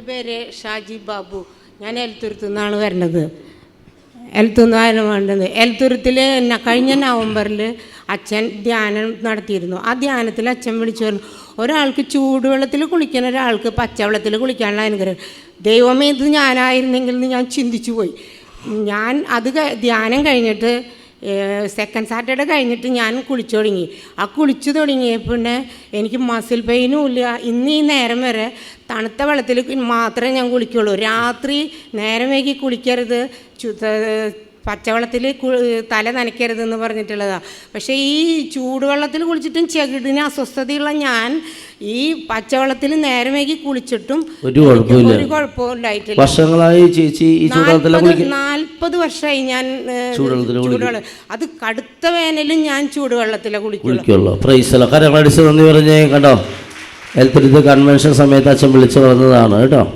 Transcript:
എന്റെ പേര് ഷാജി ബാബു. ഞാൻ എൽത്തുരുത്തു നിന്നാണ് വരുന്നത് എൽത്തുനിന്നാണ് വേണ്ടത് എൽത്തുരുത്തിൽ കഴിഞ്ഞ നവംബറിൽ അച്ഛൻ ധ്യാനം നടത്തിയിരുന്നു. ആ ധ്യാനത്തിൽ അച്ഛൻ വിളിച്ചു പറഞ്ഞു ഒരാൾക്ക് ചൂടുവെള്ളത്തിൽ കുളിക്കുന്ന ഒരാൾക്ക് പച്ചവെള്ളത്തിൽ കുളിക്കാനുള്ള അനുഗ്രഹം. ദൈവമേ ഇത് ഞാനായിരുന്നെങ്കിൽ ഞാൻ ചിന്തിച്ചു പോയി ഞാൻ അത് ധ്യാനം കഴിഞ്ഞിട്ട് സെക്കൻഡ് സാറ്റർഡേ കഴിഞ്ഞിട്ട് ഞാൻ കുളിച്ചു തുടങ്ങി. ആ കുളിച്ചു തുടങ്ങിയ പിന്നെ എനിക്ക് മസിൽ പെയിനും ഇല്ല. ഇന്ന് ഈ നേരം വരെ തണുത്ത വെള്ളത്തിൽ മാത്രമേ ഞാൻ കുളിക്കുള്ളൂ. രാത്രി നേരം വൈകി കുളിക്കരുത്. പച്ചവെള്ളത്തിൽ തല നനയ്ക്കരുതെന്ന് പറഞ്ഞിട്ടുള്ളതാണ് പക്ഷേ ഈ ചൂടുവെള്ളത്തിൽ കുളിച്ചിട്ടും ചെകിടിന് അസ്വസ്ഥതയുള്ള ഞാൻ ഈ പച്ചവെള്ളത്തിൽ നേരമേക്ക് കുളിച്ചിട്ടും ഒരു കുഴപ്പമില്ല. വർഷങ്ങളായി ചേച്ചി ഈ നാൽപ്പത് വർഷമായി ഞാൻ. ചൂടുവെള്ളം അത് കടുത്ത വേനലും ഞാൻ ചൂടുവെള്ളത്തിലെ കുളിക്കുള്ളൂ. പ്രൈസല കരങ്ങളടിച്ച് നന്ദി പറഞ്ഞേ കണ്ടോ? എൽത്തിരുത്ത് കൺവെൻഷൻ സമയത്ത് അച്ഛൻ വിളിച്ചു പറഞ്ഞതാണ് കേട്ടോ?